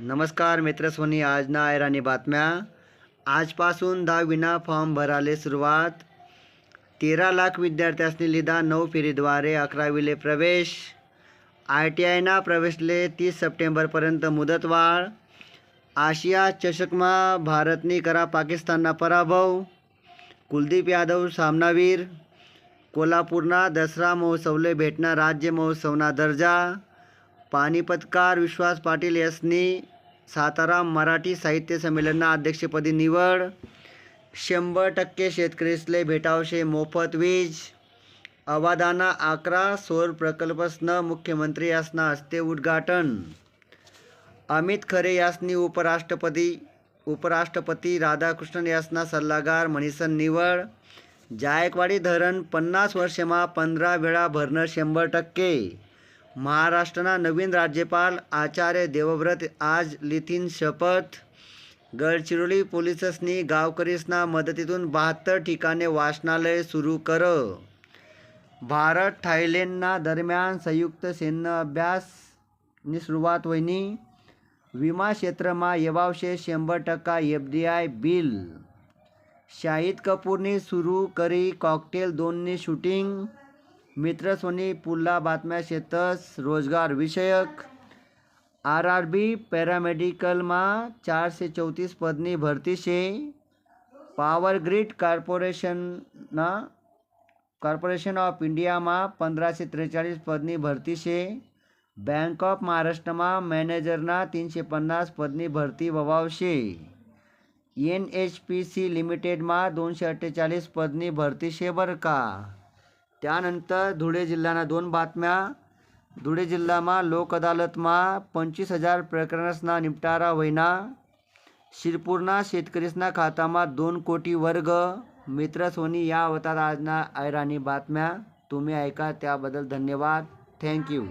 नमस्कार मित्र सोनी आज ना ऐराणी बातम्या. आजपासून दहावीना फॉर्म भराले सुरुवात. तेरा लाख विद्यार्थ्यांनी लिधा नऊ फेरीद्वारे अकरावीले प्रवेश. आय टी आयना प्रवेशले तीस सप्टेंबरपर्यंत मुदतवाढ. आशिया चषकमा भारतनी करा पाकिस्तानना पराभव. कुलदीप यादव सामनावीर. कोल्हापूरना दसरा महोत्सवले भेटणार राज्य महोत्सवना दर्जा. पानिपतकार विश्वास पाटील यांनी सातारा मराठी साहित्य संमेलनना अध्यक्षपदी निवड. शंभर टक्के शेतकरीसले भेटावशे मोफत वीज. अवादाना अकरा सौर प्रकल्पसनं मुख्यमंत्री यासना हस्ते उद्घाटन. अमित खरे यासनी उपराष्ट्रपती उपराष्ट्रपती राधाकृष्णन यासना सल्लागार म्हणीसन निवड. जायकवाडी धरण पन्नास वर्षमा पंधरा वेळा भरणं शंभर टक्के. महाराष्ट्रना नवीन राज्यपाल आचार्य देवव्रत आज लिथिन शपथ. गडचिरोली पोलिससनी गावकरीसना मदतीतून बहात्तर ठिकाणे वाचनालय सुरू कर. भारत थायलंडना दरम्यान संयुक्त सैन्य अभ्यासनी सुरुवात व्हयनी. विमा क्षेत्रमा येवावशे शंभर टक्का F D I bill. Shahid कपूरनी सुरू करी कॉकटेल दोननी शूटिंग पुल्ला बातम्या शेतस रोजगार विषयक. आर आर बी पॅरामेडिकलमा चारशे चौतीस पदनी भरती शे पॉवर ग्रीड कॉर्पोरेशनना कॉर्पोरेशन ऑफ इंडियामा पंधराशे त्रेचाळीस पदनी भरती शे बँक ऑफ महाराष्ट्रमा मॅनेजरना तीनशे पन्नास पदनी भरती व्हावशे एन एच पी सी लिमिटेडमा दोनशे अठ्ठेचाळीस पदनी भरती शे बरं का त्यानंतर धुळे जिल्ह्याना दोन बातम्या. धुळे जिल्हामा लोक अदालतमा पंचवीस हजार प्रकरणसना निपटारा होईना शिरपूरना शेतकरीसना खातामा दोन कोटी वर्ग. मित्र सोनी या होतात आजना ऐराणी बातम्या. तुम्ही ऐका त्याबद्दल धन्यवाद. थँक्यू